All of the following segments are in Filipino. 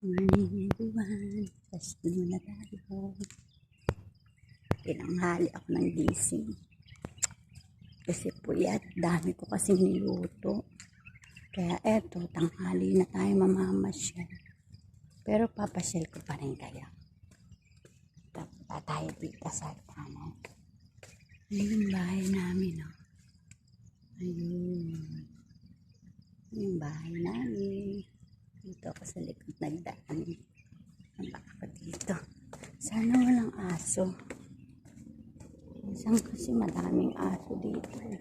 Morning everyone. Rest muna tayo. Tinanghali ako ng gising. Kasi puyat. Dami ko kasi niluto. Kaya eto, tanghali na tayo mamamasyal. Pero papasyal ko pa rin kaya. Tapos tayo dito sa kanan. Ayun bahay namin, oh. Ayun. Yung bahay namin. Dito ako sa likod nagdaan. Ang ako dito. Sana walang aso. Minsan kasi madaming aso dito. eh.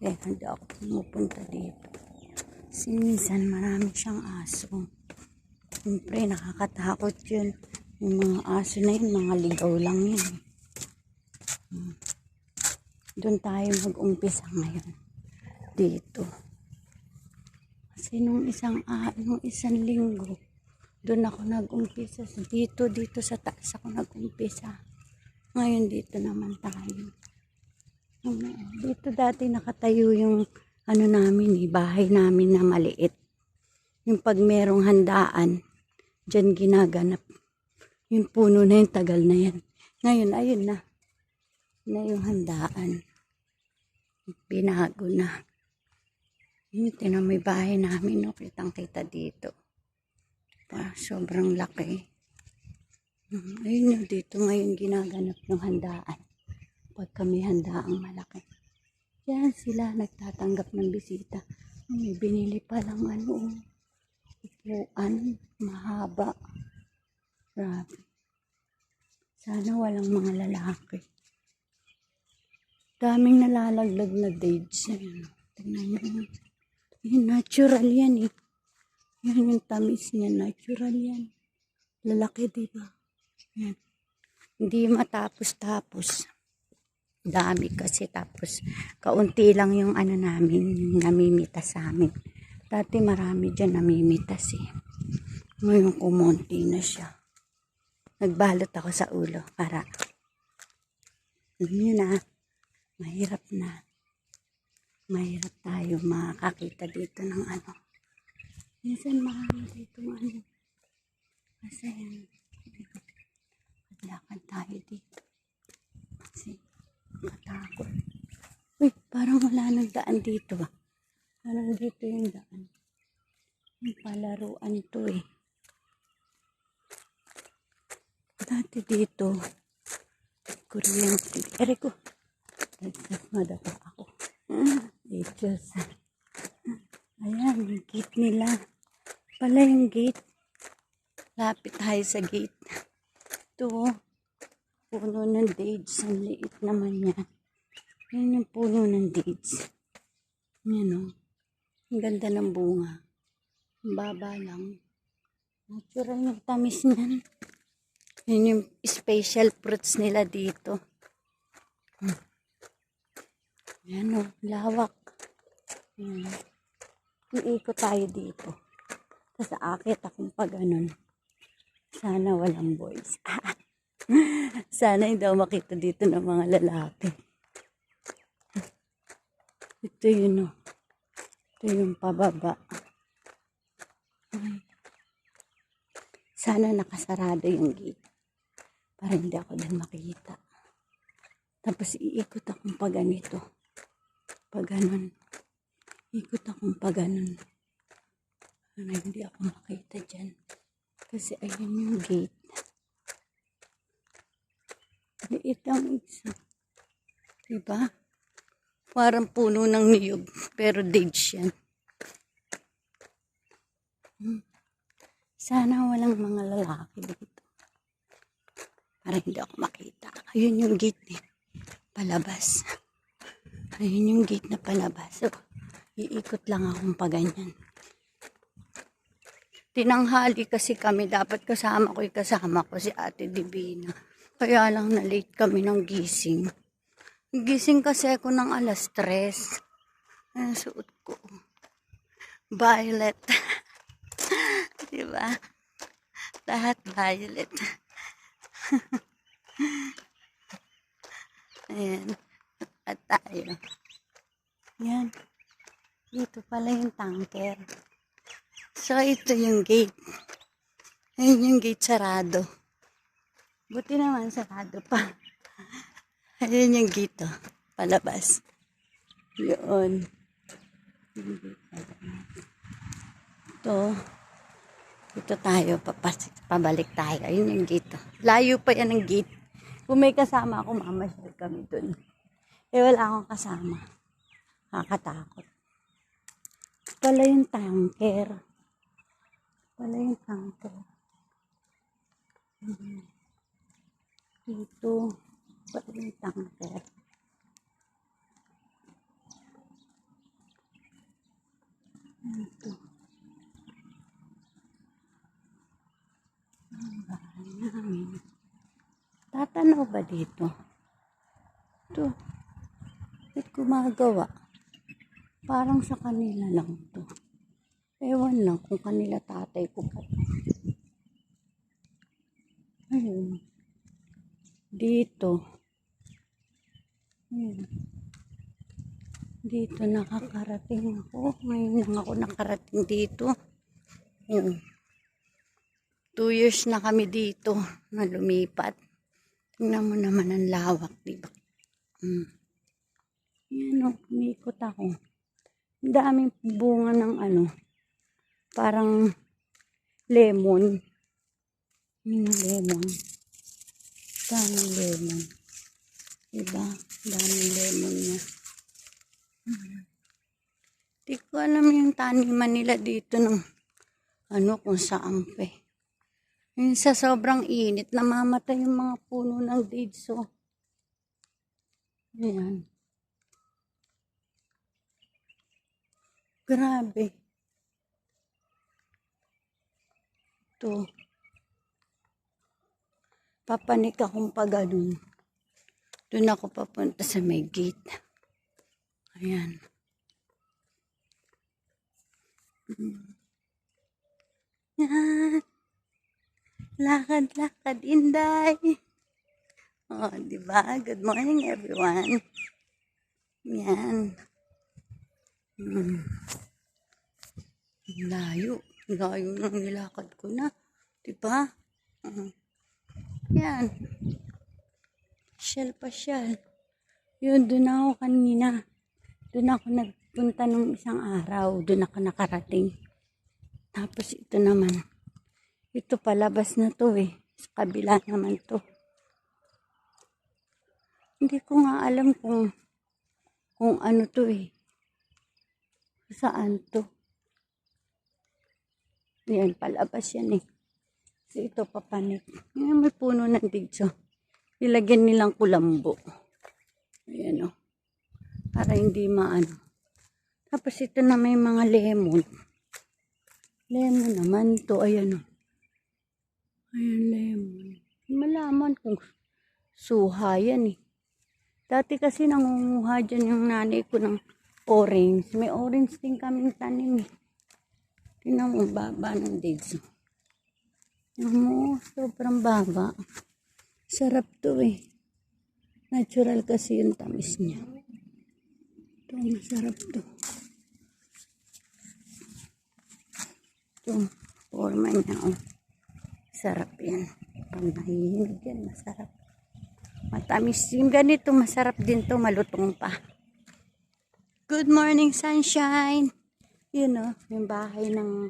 Kaya hindi ako pumupunta dito. Kasi minsan marami siyang aso. Siyempre nakakatakot yun. Yung mga aso na yun, mga ligaw lang yun. eh. Hmm. Doon tayo mag-umpisa ngayon. Dito. Kasi nung isang, ah, nung isang linggo, doon ako nag-umpisa. Sa- Dito, dito sa taas ako nag-umpisa. Ngayon dito naman tayo. Dito dati nakatayo yung ano namin eh, bahay namin na maliit. Yung pag merong handaan, dyan ginaganap. Yung puno na yun, tagal na yan. Ngayon, ayun na. Na yung handaan. Binago na. Yung bahay namin, no? Kitang kita dito. Pa, sobrang laki. Hmm, Ayun yung dito ngayon ginaganap ng handaan. Pag kami handaang malaki. Yan sila nagtatanggap ng bisita. May binili pa lang ano, upuan, mahaba. Grabe. Sana walang mga lalaki. Daming nalalaglag na dates. Tingnan nyo. Yan, natural yan eh. Yan yung tamis niya, natural yan. Lalaki, di ba? Yan. Hindi matapos-tapos. Dami kasi tapos kaunti lang yung ano namin, yung namimitas sa amin. Dati marami dyan namimitas eh. Ngayon kumonti na siya. Nagbalot ako sa ulo para nyo na, mahirap na. Mahirap tayo makakita dito ng ano. Minsan marami dito ano. Kasi yan. Maglakad tayo dito. Kasi matakot. Uy, parang wala nang daan dito ah. Parang dito yung daan. Yung palaruan to eh. Dati dito, kuryente. Ere ko. Nagkas madapa ako. Diyos. Ayan, yung gate nila. Pala yung gate. Lapit tayo sa gate. Ito, oh. puno ng dates. Ang liit naman yan. Yan yung puno ng dates. Yan, oh. Ang ganda ng bunga. Ang baba lang. Natural yung tamis niyan. Yan yung special fruits nila dito. Hmm. Yan o, lawak. Yan. Iikot tayo dito. Tapos aakit akong pag ganun. Sana walang boys. Sana hindi ako makita dito ng mga lalaki. Ito yun o. Ito yung pababa. Sana nakasarado yung gate. Para hindi ako din makita. Tapos iikot akong pag ganito. Ganun. Ikot akong pag ganun. Para hindi ako makita dyan. Kasi ayun yung gate. Liit ang isa. Diba? Parang puno ng niyog. Pero dates yan. Hmm. Sana walang mga lalaki dito. Para hindi ako makita. Ayun yung gate eh. Palabas. Ayun yung gate na palabas. So, iikot lang akong pa ganyan. Tinanghali kasi kami. Dapat kasama ko yung kasama ko si Ate Divina. Kaya lang na late kami ng gising. Gising kasi ako ng alas tres. Ang suot ko. Violet. diba? Lahat violet. Ayan. At tayo. Yan. Dito pala yung tanker. So, ito yung gate. Ayun yung gate sarado. Buti naman sarado pa. Ayun yung gate, oh. Palabas. Yun. Ito. Ito tayo. Papas, pabalik tayo. Ayun yung gate, oh. Layo pa yan ang gate. Kung may kasama ako, mamasyal kami dun. Eh, wala akong kasama. Nakakatakot. Pala yung tanker. Pala yung tanker. Mhm. Dito. Pala yung tanker. Dito. Ang bahay namin. Tatanaw ba dito? Ito. Ba't gumagawa? Parang sa kanila lang to. Ewan lang kung kanila tatay ko pa. Ayun. Dito. Ayun. Dito nakakarating ako. Ngayon lang ako nakarating dito. Ayun. Two years na kami dito na lumipat. Tingnan mo naman ang lawak, di ba? Mm. Yan o, umikot ako. Daming bunga ng ano, parang lemon. Yung lemon. Daming lemon. Diba? Daming lemon niya. Di ko alam yung taniman nila dito ng ano kung saan pa eh. Yung sa sobrang init, namamatay yung mga puno ng dates. Oh. Ayan. Grabe. Ito. Papanik akong pa ganun. Doon ako papunta sa may gate. Ayan. Yan. Lakad, lakad, Inday. Oh, di ba? Good morning, everyone. Yan. Hmm. Layo. Layo nang nilakad ko na. Di ba? Hmm. Yan. Shell pa shell. Yun, doon ako kanina. Doon ako nagpunta nung isang araw. Doon ako nakarating. Tapos ito naman. Ito palabas na to eh. Sa kabila naman to. Hindi ko nga alam kung kung ano to eh. Saan to? Yan, palabas yan eh. So ito papanik. Yan, may puno ng digso. Ilagyan nilang kulambo. Ayan o. Para hindi maano. Tapos ito na may mga lemon. Lemon naman to. Ayan o. Ayan, lemon. Malaman kung suha yan eh. Dati kasi nangunguha dyan yung nanay ko ng orange. May orange din kaming tanim eh. Tingnan mo, baba ng dates. Tingnan mo, sobrang baba. Sarap to eh. Natural kasi yung tamis niya. Ito, masarap to. Ito, forma niya oh. Sarap yan. Pag nahihinig yan, masarap. Matamis. Yung ganito, masarap din to, malutong pa. Good morning, sunshine! Yun o, yung bahay ng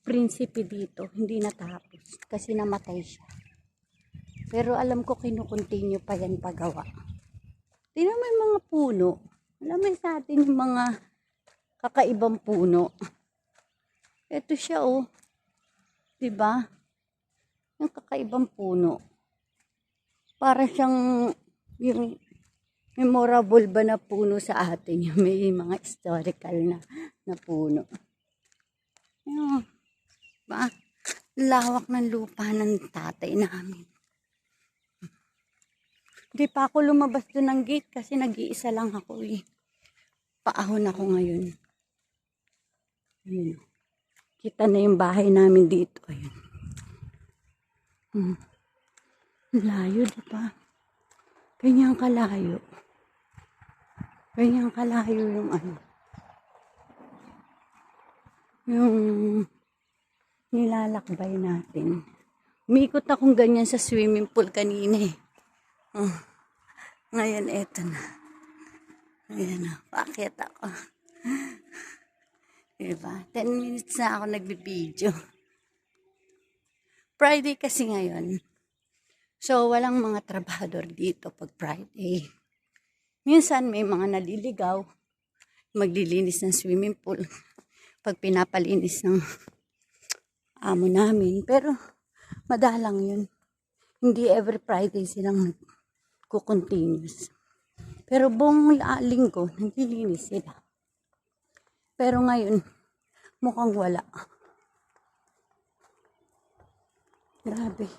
prinsipe dito, hindi natapos. Kasi namatay siya. Pero alam ko, kinukontinue pa yan pagawa. Tingnan mo yung mga puno. Alam mo sa atin yung mga kakaibang puno. Ito siya oh. 'Di ba? Yung kakaibang puno. Para siyang yung memorable ba na puno sa atin. Yung may mga historical na, na puno. Yung, ba? Lawak ng lupa ng tatay namin. Hindi pa ako lumabas doon ng gate kasi nag-iisa lang ako eh. Paahon ako ngayon. Ayun. Kita na yung bahay namin dito. Ayun. Hmm. Layo, di ba? Ganyan kalayo. Ganyan kalayo yung ano. yung nilalakbay natin. Umikot akong ganyan sa swimming pool kanina eh. Oh. Ngayon, eto na. Ayan na, pakit ako. Diba? 10 minutes na ako nagbibideo. Friday kasi ngayon. So, walang mga trabahador dito pag Friday. Minsan may mga naliligaw, maglilinis ng swimming pool pag pinapalinis ng amo namin. Pero, madalang yun. Hindi every Friday silang nagko-continuous. Pero buong linggo, naglilinis sila. Pero ngayon, mukhang wala. Grabe.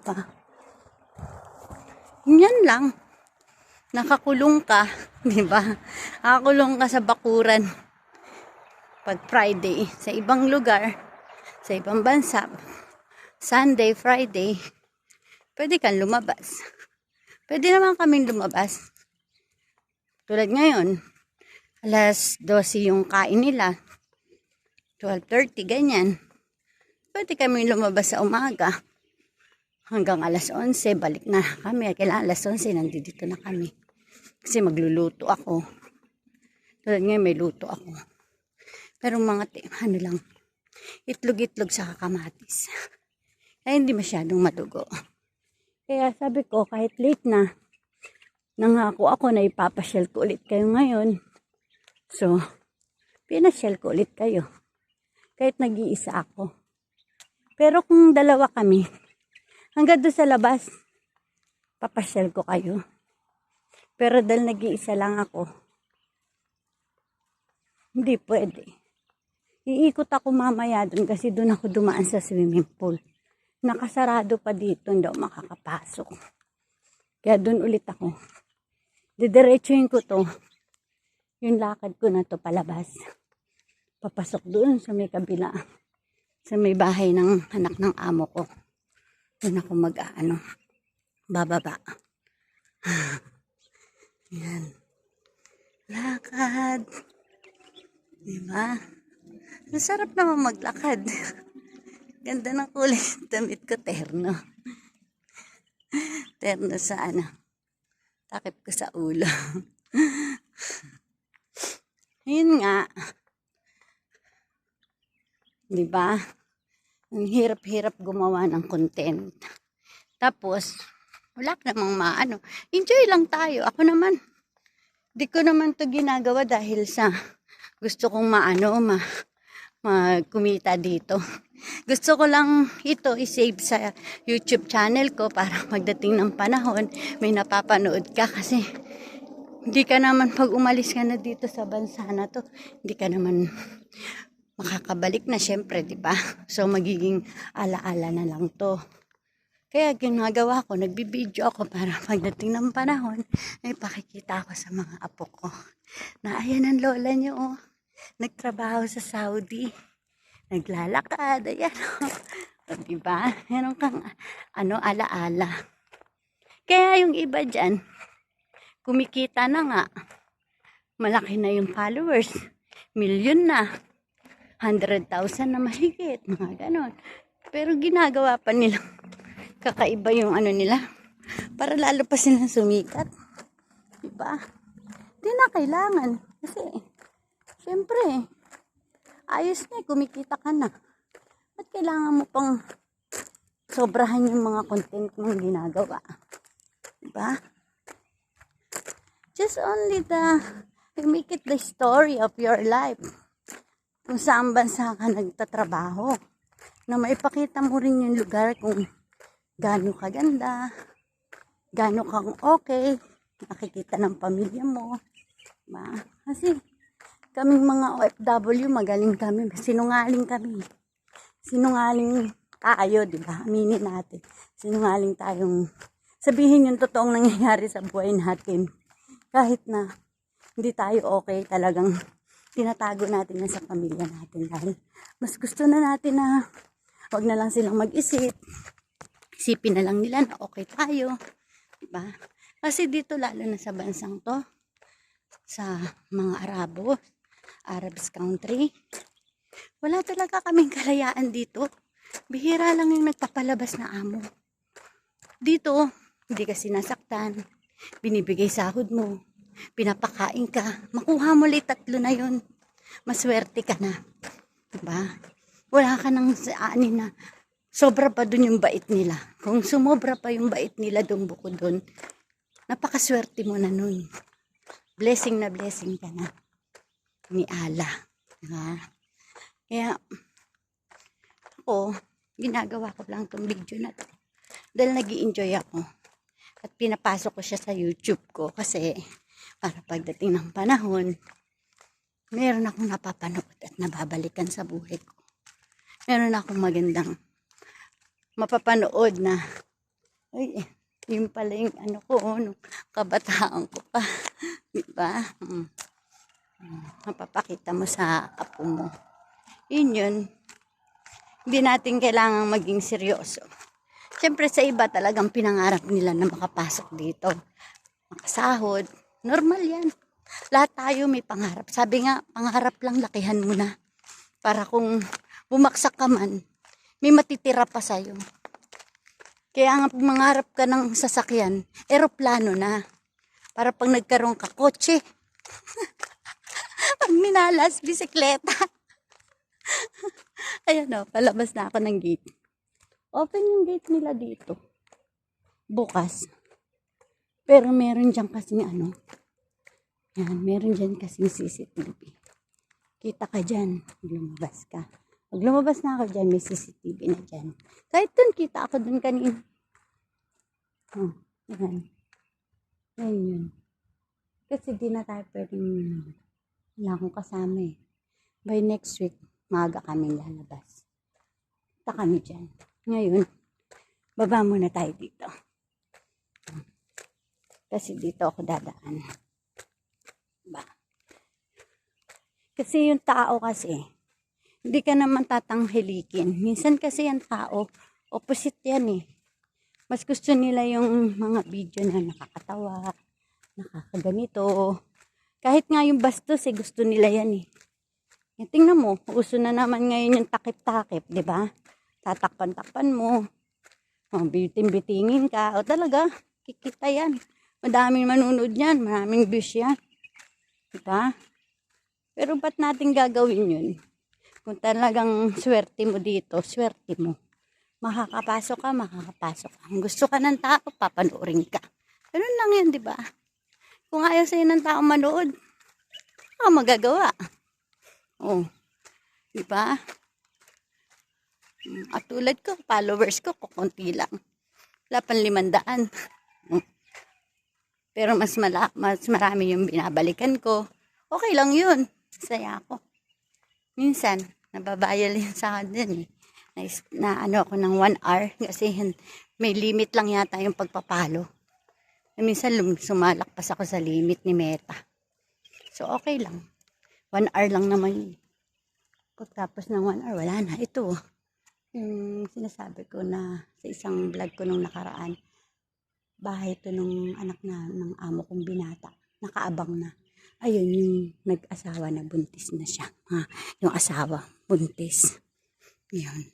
Pa? Yan lang. Nakakulong ka, di ba? Nakakulong ka sa bakuran pag Friday sa ibang lugar, sa ibang bansa. Sunday, Friday, pwede kang lumabas. Pwede naman kaming lumabas. Tulad ngayon, alas 12 yung kain nila. 12.30, ganyan. Pwede kami lumabas sa umaga. Hanggang alas 11, balik na kami. Kailangan alas 11, nandito na kami. Kasi magluluto ako. Tulad ngayon, may luto ako. Pero mga, ano lang, itlog-itlog sa kakamatis. Kaya hindi masyadong madugo. Kaya sabi ko, kahit late na, nangako ako na ipapasyal ko ulit kayo ngayon. So, pinasyal ko ulit kayo. Kahit nag-iisa ako. Pero kung dalawa kami, hanggang doon sa labas, papasyal ko kayo. Pero dahil nag-iisa lang ako, hindi pwede. Iikot ako mamaya doon kasi doon ako dumaan sa swimming pool. Nakasarado pa dito, hindi ako makakapasok. Kaya doon ulit ako. Didiretsuhin ko to. Yung lakad ko na to palabas. Papasok doon sa may kabila. Sa may bahay ng anak ng amo ko. Doon ako mag-ano. Bababa. Yan. Lakad. Diba? Ang sarap naman maglakad. Ganda ng kulay ng damit ko, terno. Terno sa ano. Takip ko sa ulo. Yun nga. Di ba? Ang hirap-hirap gumawa ng content. Tapos, wala namang maano. Enjoy lang tayo. Ako naman, di ko naman to ginagawa dahil sa gusto kong maano, ma, magkumita dito. Gusto ko lang ito isave sa YouTube channel ko para pagdating ng panahon, may napapanood ka kasi hindi ka naman pag umalis ka na dito sa bansa na to, hindi ka naman makakabalik na syempre, di ba? So magiging alaala na lang to. Kaya ginagawa ko, nagbibideo ako para pagdating ng panahon, ay pakikita ako sa mga apo ko. Na ayan ang lola niyo, oh. Nagtrabaho sa Saudi. Naglalakad, ayan, oh. O, diba? Meron kang, ano, alaala. Kaya yung iba dyan, kumikita na nga. Malaki na yung followers. Milyon na. 100,000 na mahigit. Mga ganon. Pero ginagawa pa nila kakaiba yung ano nila. Para lalo pa silang sumikat. Diba? Di na kailangan. Kasi, syempre, ayos na eh, kumikita ka na. Ba't kailangan mo pang sobrahan yung mga content mong ginagawa? Diba? Just only the, make it the story of your life. Kung saan bansa ka nagtatrabaho. Na maipakita mo rin yung lugar kung gaano kaganda, gaano kang okay, nakikita ng pamilya mo. Diba? Kasi kaming mga OFW, magaling kami, sinungaling kami. Sinungaling tayo, di ba? Aminin natin. Sinungaling tayong sabihin yung totoong nangyayari sa buhay natin. Kahit na hindi tayo okay, talagang tinatago natin yan sa pamilya natin dahil mas gusto na natin na wag na lang silang mag-isip. Isipin na lang nila na okay tayo. Diba? Kasi dito lalo na sa bansang to, sa mga Arabo, Arabs country, Wala talaga kaming kalayaan dito. Bihira lang yung nagpapalabas na amo. Dito, hindi ka sinasaktan. Binibigay sahod mo. Pinapakain ka. Makuha mo ulit tatlo na yun. Maswerte ka na. Diba? Wala ka nang saanin na sobra pa dun yung bait nila. Kung sumobra pa yung bait nila dun bukod dun, napakaswerte mo na nun. Blessing na blessing ka na. Ni Allah. Diba? Kaya, ako, ginagawa ko lang tong video na to. Dahil nag enjoy ako. At pinapasok ko siya sa YouTube ko kasi para pagdating ng panahon, meron akong napapanood at nababalikan sa buhay ko. Meron akong magandang mapapanood na, ay, yun pala yung ano ko, nung kabataan ko pa. diba? Mm. Mm, Mapapakita mo sa apo mo. Yun yun. Hindi natin kailangan maging seryoso. Siyempre sa iba talagang pinangarap nila na makapasok dito. Makasahod. Normal yan. Lahat tayo may pangarap. Sabi nga, pangarap lang lakihan mo na. Para kung bumaksak ka man, may matitira pa sa'yo. Kaya nga mangarap ka ng sasakyan, eroplano na. Para pag nagkaroon ka, kotse. pag minalas, bisikleta. Ayan o, palabas na ako ng gate. Open yung gate nila dito. Bukas. Pero meron dyan kasing ano. Yan, meron dyan kasing CCTV. Kita ka dyan. Lumabas ka. Pag lumabas na ako dyan, may CCTV na dyan. Kahit dun, kita ako dun kanina. Oh, yan. Yan yun. Kasi di na tayo pwedeng wala akong kasama eh. By next week, maaga kami lalabas. Punta kami dyan. Ngayon, baba muna tayo dito. Kasi dito ako dadaan. Ba? Kasi yung tao kasi, hindi ka naman tatanghilikin. Minsan kasi yung tao, opposite yan eh. Mas gusto nila yung mga video na nakakatawa, nakakaganito. Kahit nga yung bastos eh, gusto nila yan eh. Yung tingnan mo, uso na naman ngayon yung takip-takip, di ba? Tatakpan-takpan mo. O, biting-bitingin ka. O talaga, kikita yan. Madaming manunod yan, maraming views yan. Di ba? Pero ba't natin gagawin yun? Kung talagang swerte mo dito, swerte mo. Makakapasok ka, makakapasok ka. Kung gusto ka ng tao, papanoorin ka. Ganun lang yan, di ba? Kung ayaw sa'yo ng tao manood, ano magagawa? Oh, di ba? Mm, At tulad ko, followers ko, kukunti lang. Wala pang limandaan. Pero mas, mala, mas marami yung binabalikan ko. Okay lang yun. Saya ako. Minsan, nababayal yun sa akin din eh. Na, na ano ako ng one hour kasi may limit lang yata yung pagpapalo. Na minsan lum- sumalakpas ako sa limit ni Meta. So okay lang. One hour lang naman yun. Pagtapos ng one hour, wala na. Ito, yung sinasabi ko na sa isang vlog ko nung nakaraan, bahay to nung anak na ng amo kong binata. Nakaabang na. Ayun, yung nag-asawa na buntis na siya. Ha? Yung asawa, buntis. Yun.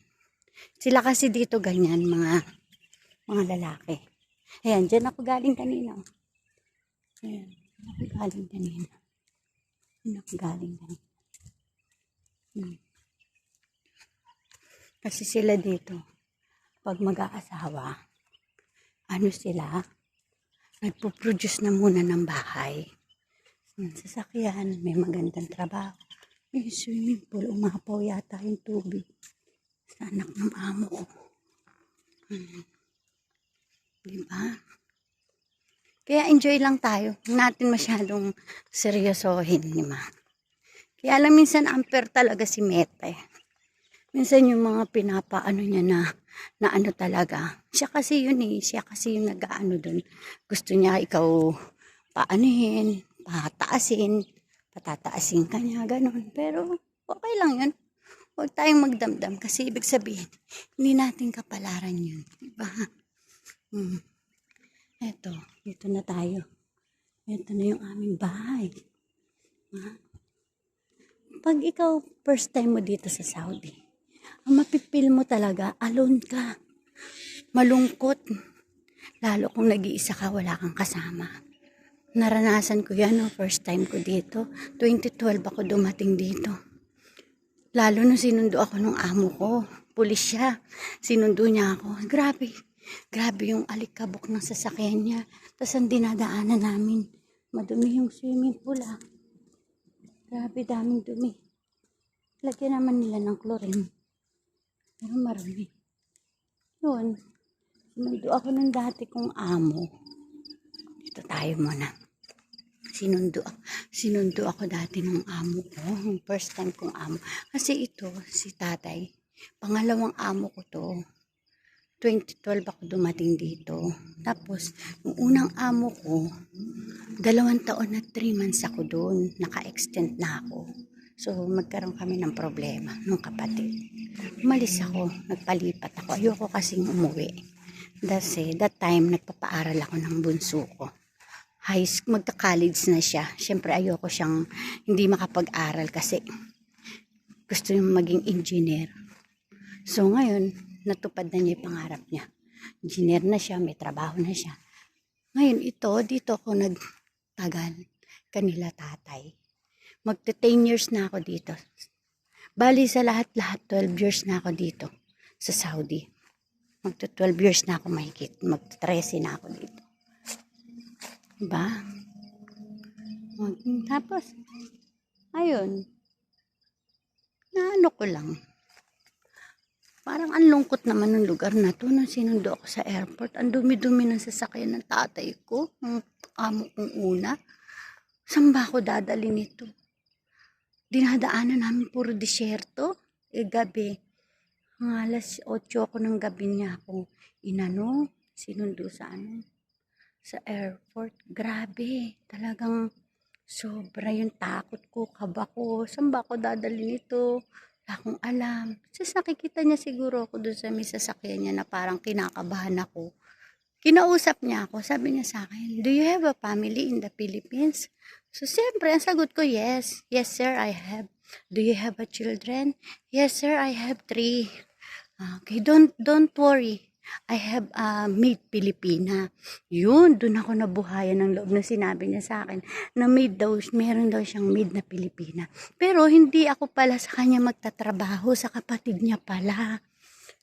Sila kasi dito ganyan, mga mga lalaki. Ayan, dyan ako galing kanina. Ayan, ako galing kanina. Dyan ako galing kanina. Hmm. Kasi sila dito, pag mag-aasawa, ano sila, nagpo-produce na muna ng bahay. Ng sasakyan, may magandang trabaho. May swimming pool, umapaw yata yung tubig sa anak ng amo ko. Hmm. Diba? Kaya enjoy lang tayo. Huwag natin masyadong seryosohin, di ba? Kaya alam minsan amper talaga si Meta eh. Minsan yung mga pinapaano niya na, na ano talaga. Siya kasi yun eh. Siya kasi yung nag-ano dun. Gusto niya ikaw paanihin, pataasin, patataasin ka niya, ganun. Pero okay lang yun. Huwag tayong magdamdam kasi ibig sabihin, hindi natin kapalaran yun. Diba? Hmm. Eto, dito na tayo. Ito na yung aming bahay. Ha? pag ikaw first time mo dito sa Saudi, mapipil mo talaga, alone ka. Malungkot. Lalo kung nag-iisa ka, wala kang kasama. Naranasan ko yan, no, first time ko dito. 2012 ako dumating dito. Lalo nung sinundo ako nung amo ko. Pulis siya. Sinundo niya ako. Grabe. Grabe yung alikabok ng sasakyan niya. Tapos ang dinadaanan namin. Madumi yung swimming pool ah. Grabe daming dumi. Lagyan naman nila ng chlorine. Pero marami. Yun. Sinundo ako ng dati kong amo. Dito tayo muna. Sinundo, sinundo ako dati ng amo ko. Yung first time kong amo. Kasi ito, si tatay. Pangalawang amo ko to. 2012 ako dumating dito. Tapos, yung unang amo ko, dalawang taon na 3 months ako doon. Naka-extend na ako. So, magkaroon kami ng problema nung kapatid. Umalis ako, nagpalipat ako. Ayoko kasing umuwi. Kasi that time, nagpapaaral ako ng bunso ko. High school, magka-college na siya. Siyempre, ayoko siyang hindi makapag-aral kasi gusto yung maging engineer. So, ngayon, natupad na niya yung pangarap niya. Engineer na siya, may trabaho na siya. Ngayon, ito, dito ako nagtagal. Kanila tatay. Magte 10 years na ako dito. Bali sa lahat-lahat, 12 years na ako dito sa Saudi. Magto 12 years na ako mahigit. Magto 13 na ako dito. Diba? Mag- Tapos, ayun. Naano ko lang. Parang ang lungkot naman ng lugar na to nung sinundo ako sa airport. Ang dumi-dumi ng sasakyan ng tatay ko, ng amo kong una. Saan ba ako dadali nito? Dinadaanan namin puro disyerto. Eh, gabi. Mga alas 8 ako ng gabi niya ako inano, sinundo sa ano, sa airport. Grabe, talagang sobra yung takot ko, kaba ko. Saan ba ako dadali nito? Wala akong alam. Kasi nakikita niya siguro ako doon sa may sasakyan niya na parang kinakabahan ako. Kinausap niya ako, sabi niya sa akin, Do you have a family in the Philippines? So, siyempre, ang sagot ko, yes. Yes, sir, I have. Do you have a children? Yes, sir, I have three. Okay, don't, don't worry. I have a maid Pilipina. Yun, doon ako nabuhayan ng loob na sinabi niya sa akin na maid daw, meron daw siyang maid na Pilipina. Pero hindi ako pala sa kanya magtatrabaho, sa kapatid niya pala.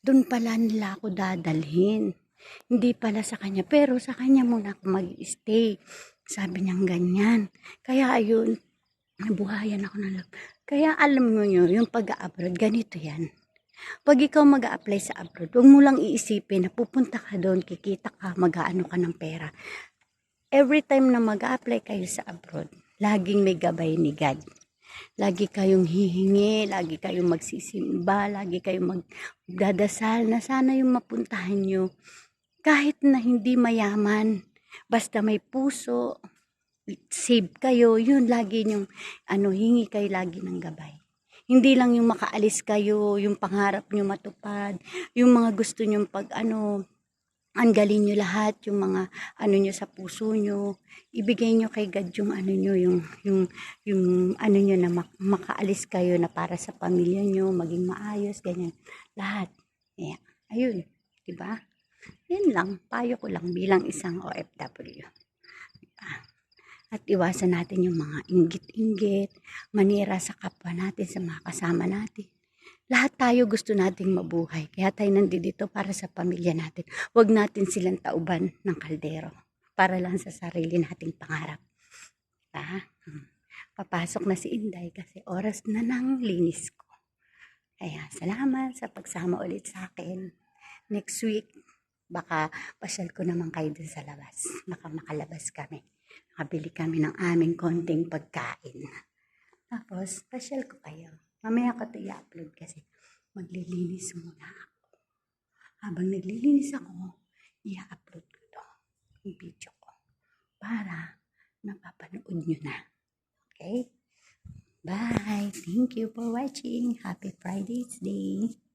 Doon pala nila ako dadalhin. Hindi pala sa kanya, pero sa kanya muna ako mag-stay. Sabi niyang ganyan. Kaya ayun, nabuhayan ako ng loob. Kaya alam mo nyo, yung pag-abroad, ganito yan. Pag ikaw mag apply sa abroad, huwag mo lang iisipin na pupunta ka doon, kikita ka, mag-aano ka ng pera. Every time na mag apply kayo sa abroad, laging may gabay ni God. Lagi kayong hihingi, lagi kayong magsisimba, lagi kayong magdadasal na sana yung mapuntahan nyo. Kahit na hindi mayaman, basta may puso, save kayo, yun lagi yung ano, hingi kayo lagi ng gabay. Hindi lang yung makaalis kayo, yung pangarap nyo matupad, yung mga gusto nyo pag ano, anggalin nyo lahat, yung mga ano nyo sa puso nyo, ibigay nyo kay God yung ano nyo, yung, yung, yung ano nyo na mak- makaalis kayo na para sa pamilya nyo, maging maayos, ganyan. Lahat. Yeah. Ayun. Diba? Yan lang. Payo ko lang bilang isang OFW. Diba? At iwasan natin yung mga inggit-inggit, manira sa kapwa natin, sa mga kasama natin. Lahat tayo gusto nating mabuhay. Kaya tayo nandito para sa pamilya natin. Huwag natin silang tauban ng kaldero. Para lang sa sarili nating pangarap. Diba? Papasok na si Inday kasi oras na ng linis ko. Kaya salamat sa pagsama ulit sa akin. Next week, baka pasyal ko naman kayo dun sa labas. Baka makalabas kami. Nakabili kami ng aming konting pagkain. Tapos, pasyal ko kayo. Mamaya ko ito i-upload kasi maglilinis muna ako. Habang naglilinis ako, i-upload ko to yung video ko para napapanood nyo na. Okay? Bye! Thank you for watching. Happy Friday's Day!